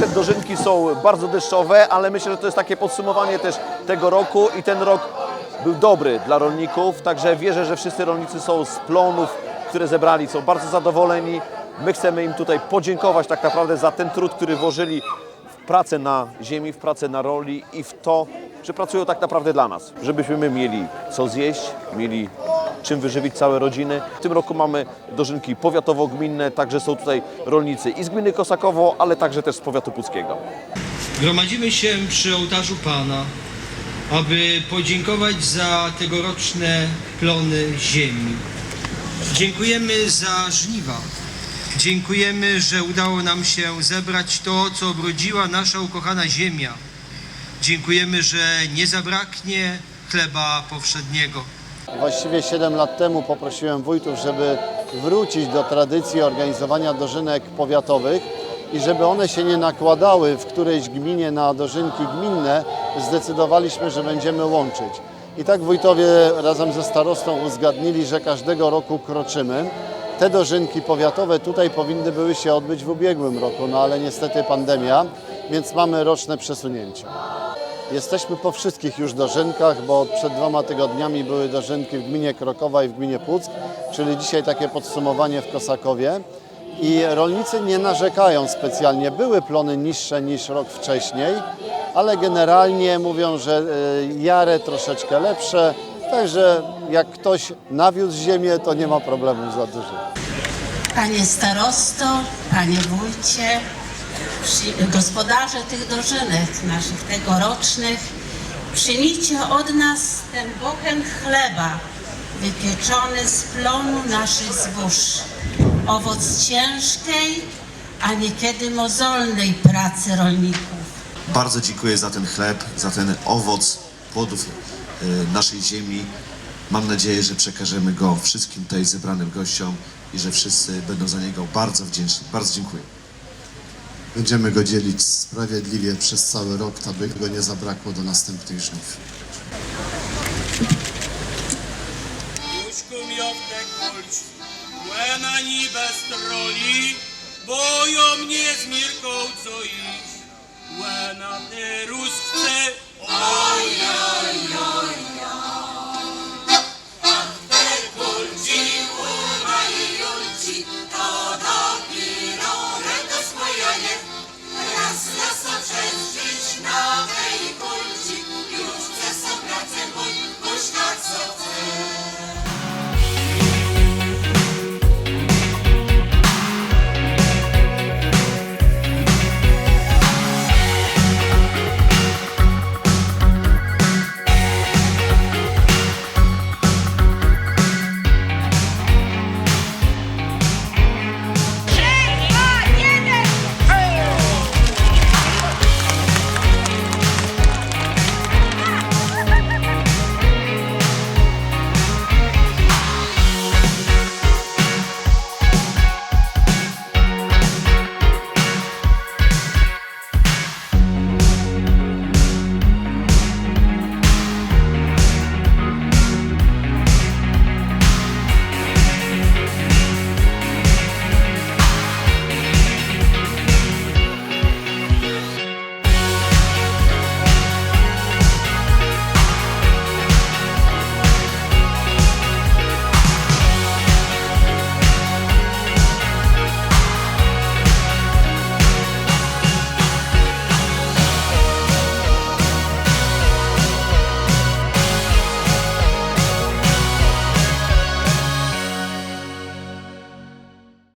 warunki są bardzo deszczowe, ale myślę, że to jest takie podsumowanie też tego roku i ten rok był dobry dla rolników, także wierzę, że wszyscy rolnicy są z plonów, które zebrali, są bardzo zadowoleni. My chcemy im tutaj podziękować tak naprawdę za ten trud, który włożyli w pracę na ziemi, w pracę na roli i w to, że pracują tak naprawdę dla nas, żebyśmy my mieli co zjeść, mieli czym wyżywić całe rodziny. W tym roku mamy dożynki powiatowo-gminne, także są tutaj rolnicy i z gminy Kosakowo, ale także też z powiatu puckiego. Gromadzimy się przy ołtarzu Pana, aby podziękować za tegoroczne plony ziemi. Dziękujemy za żniwa. Dziękujemy, że udało nam się zebrać to, co obrodziła nasza ukochana ziemia. Dziękujemy, że nie zabraknie chleba powszedniego. Właściwie 7 lat temu poprosiłem wójtów, żeby wrócić do tradycji organizowania dożynek powiatowych i żeby one się nie nakładały w którejś gminie na dożynki gminne, zdecydowaliśmy, że będziemy łączyć. I tak wójtowie razem ze starostą uzgadnili, że każdego roku kroczymy. Te dożynki powiatowe tutaj powinny były się odbyć w ubiegłym roku, no ale niestety pandemia, więc mamy roczne przesunięcie. Jesteśmy po wszystkich już dożynkach, bo przed dwoma tygodniami były dożynki w gminie Krokowa i w gminie Puck, czyli dzisiaj takie podsumowanie w Kosakowie. I rolnicy nie narzekają specjalnie. Były plony niższe niż rok wcześniej, ale generalnie mówią, że y, jare troszeczkę lepsze, także jak ktoś nawiózł ziemię, to nie ma problemu za dużo. Panie starosto, panie wójcie, gospodarze tych dożynek naszych tegorocznych, przyjmijcie od nas ten bochen chleba wypieczony z plonu naszych zbóż. Owoc ciężkiej, a niekiedy mozolnej pracy rolników. Bardzo dziękuję za ten chleb, za ten owoc płodów e, naszej ziemi. Mam nadzieję, że przekażemy go wszystkim tutaj zebranym gościom i że wszyscy będą za niego bardzo wdzięczni. Bardzo dziękuję. Będziemy go dzielić sprawiedliwie przez cały rok, aby go nie zabrakło do następnych żniw. Puszku miotkę kulć, łena ni bez boją mnie z Mirką co iść. Łena